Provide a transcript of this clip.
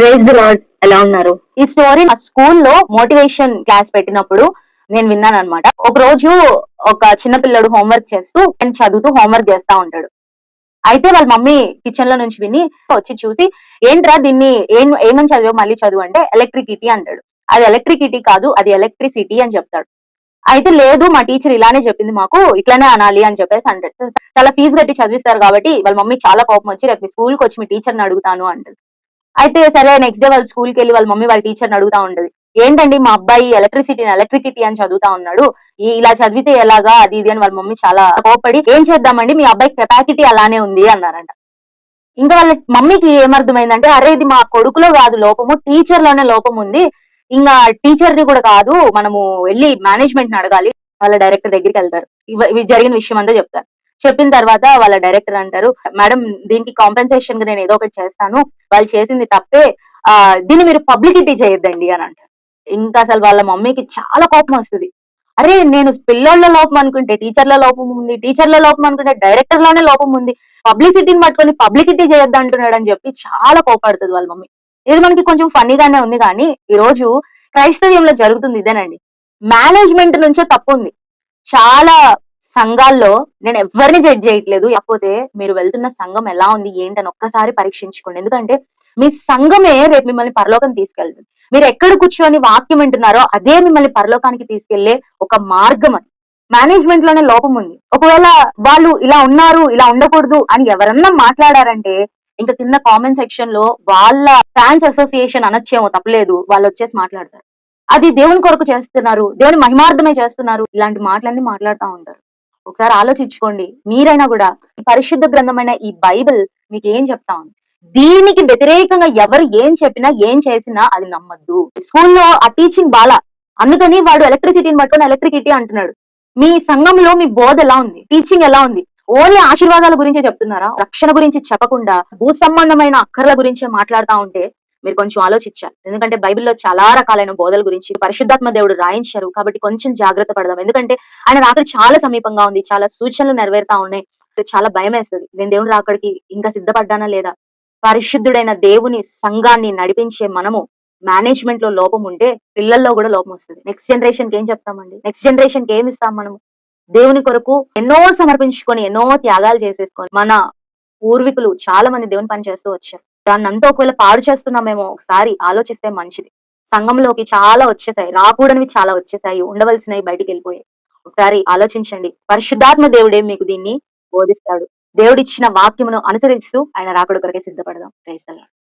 Praise the lord ఎలా ఉన్నారు? ఈ స్టోరీ నా స్కూల్లో మోటివేషన్ క్లాస్ పెట్టినప్పుడు నేను విన్నాను అనమాట ఒక రోజు ఒక చిన్న పిల్లడు హోంవర్క్ చేస్తూ నేను చదువుతూ హోంవర్క్ చేస్తా ఉంటాడు. అయితే వాళ్ళ మమ్మీ కిచెన్లో నుంచి విని వచ్చి చూసి ఏంట్రా దీన్ని ఏం ఏమని చదివావు? మళ్ళీ చదువు అంటే ఎలక్ట్రిసిటీ అంటాడు. అది ఎలక్ట్రిసిటీ కాదు అది ఎలక్ట్రిసిటీ అని చెప్తాడు. అయితే లేదు మా టీచర్ ఇలానే చెప్పింది మాకు ఇట్లానే అనాలి అని చెప్పేసి అంటాడు. చాలా ఫీజు కట్టి చదివిస్తారు కాబట్టి వాళ్ళ మమ్మీ చాలా కోపం వచ్చి రేపు మీ స్కూల్కి వచ్చి మీ టీచర్ని అడుగుతాను అంటారు అయితే సరే నెక్స్ట్ డే వాళ్ళు స్కూల్కి వెళ్ళి వాళ్ళ మమ్మీ వాళ్ళ టీచర్ని అడుగుతా ఉంటది. ఏంటండి మా అబ్బాయి ఎలక్ట్రిసిటీ ఎలక్ట్రిసిటీ అని చదువుతా ఉన్నాడు. ఇలా చదివితే ఎలాగా? అది ఇది అని వాళ్ళ మమ్మీ చాలా కోపడి ఏం చేద్దామండి? మీ అబ్బాయి కెపాసిటీ అలానే ఉంది అన్నారంట. ఇంకా వాళ్ళ మమ్మీకి ఏమర్థమైందంటే అరే ఇది మా కొడుకులో కాదు లోపము టీచర్లోనే లోపం ఉంది. ఇంకా టీచర్ని కూడా కాదు మనము వెళ్ళి మేనేజ్మెంట్ని అడగాలి. వాళ్ళ డైరెక్టర్ దగ్గరికి వెళ్తారు. ఇవి జరిగిన విషయం అంతా చెప్తారు. చెప్పిన తర్వాత వాళ్ళ డైరెక్టర్ అంటారు మేడం దీనికి కాంపెన్సేషన్గా నేను ఏదో ఒకటి చేస్తాను. వాళ్ళు చేసింది తప్పే. ఆ దీన్ని మీరు పబ్లిసిటీ చేయొద్దండి అని అంటారు. ఇంకా అసలు వాళ్ళ మమ్మీకి చాలా కోపం వస్తుంది. అరే నేను పిల్లల లోపం అనుకుంటే టీచర్ల లోపం ఉంది టీచర్ల లోపం అనుకుంటే డైరెక్టర్లోనే లోపం ఉంది. పబ్లిసిటీని పట్టుకొని పబ్లిసిటీ చేయొద్దు అంటున్నాడు అని చెప్పి చాలా కోపడుతుంది వాళ్ళ మమ్మీ. ఇది మనకి కొంచెం ఫన్నీగానే ఉంది కానీ ఈ రోజు క్రైస్తవ్యంలో జరుగుతుంది ఇదేనండి. మేనేజ్మెంట్ నుంచే తప్పు ఉంది. చాలా సంఘాల్లో నేను ఎవరిని జడ్జ్ చేయట్లేదు. కాకపోతే మీరు వెళ్తున్న సంఘం ఎలా ఉంది ఏంటని ఒక్కసారి పరీక్షించుకోండి. ఎందుకంటే మీ సంఘమే రేపు మిమ్మల్ని పరలోకం తీసుకెళ్తుంది. మీరు ఎక్కడ కూర్చొని వాక్యం వింటున్నారో అదే మిమ్మల్ని పరలోకానికి తీసుకెళ్ళే ఒక మార్గం అది. మేనేజ్మెంట్లోనే లోపం ఉంది. ఒకవేళ వాళ్ళు ఇలా ఉన్నారు ఇలా ఉండకూడదు అని ఎవరన్నా మాట్లాడారంటే ఇంకా కింద కామెంట్ సెక్షన్లో వాళ్ళ ఫ్యాన్స్ అసోసియేషన్ అనొచ్చేమో తప్పలేదు. వాళ్ళు వచ్చేసి మాట్లాడతారు. అది దేవుని కొరకు చేస్తున్నారు. దేవుని మహిమార్థమే చేస్తున్నారు. ఇలాంటి మాటలన్నీ మాట్లాడుతూ ఉంటారు. ఒకసారి ఆలోచించుకోండి. మీరైనా కూడా పరిశుద్ధ గ్రంథమైన ఈ బైబిల్ మీకు ఏం చెప్తా ఉంది? దీనికి వ్యతిరేకంగా ఎవరు ఏం చెప్పినా ఏం చేసినా అది నమ్మద్దు. స్కూల్లో ఆ టీచింగ్ బాలా అందుకని వాడు ఎలక్ట్రిసిటీని పట్టుకొని ఎలక్ట్రిసిటీ అంటున్నాడు. మీ సంఘంలో మీ బోధ ఎలా ఉంది? టీచింగ్ ఎలా ఉంది? ఓన్లీ ఆశీర్వాదాల గురించే చెప్తున్నారా? రక్షణ గురించి చెప్పకుండా భూ సంబంధమైన అక్కర్ల గురించే మాట్లాడుతా ఉంటే మీరు కొంచెం ఆలోచించాలి. ఎందుకంటే బైబిల్లో చాలా రకాలైన బోధల గురించి పరిశుద్ధాత్మ దేవుడు రాయించారు కాబట్టి కొంచెం జాగ్రత్త పడదాం. ఎందుకంటే ఆయన రాత్రి చాలా సమీపంగా ఉంది చాలా సూచనలు నెరవేరుతా ఉన్నాయి. చాలా భయం వేస్తుంది. నేను దేవుడు రాకడికి ఇంకా సిద్ధపడ్డానా లేదా? పరిశుద్ధుడైన దేవుని సంఘాన్ని నడిపించే మనము మేనేజ్మెంట్లో లోపం ఉంటే పిల్లల్లో కూడా లోపం వస్తుంది. నెక్స్ట్ జనరేషన్కి ఏం చెప్తామండి? నెక్స్ట్ జనరేషన్కి ఏం ఇస్తాం మనము? దేవుని కొరకు ఎన్నో సమర్పించుకొని ఎన్నో త్యాగాలు చేసేసుకొని మన పూర్వీకులు చాలా మంది దేవుని పని చేస్తూ వచ్చారు. దాన్ని అంతా ఒకవేళ పాడు చేస్తున్నామేమో ఒకసారి ఆలోచిస్తే మంచిది. సంఘంలోకి చాలా వచ్చేసాయి. రాకూడనివి చాలా వచ్చేసాయి. ఉండవలసినవి బయటికి వెళ్ళిపోయాయి. ఒకసారి ఆలోచించండి. పరిశుద్ధాత్మ దేవుడే మీకు దీన్ని బోధిస్తాడు. దేవుడిచ్చిన వాక్యమును అనుసరిస్తూ ఆయన రాకడ కొరకే సిద్ధపడదాం.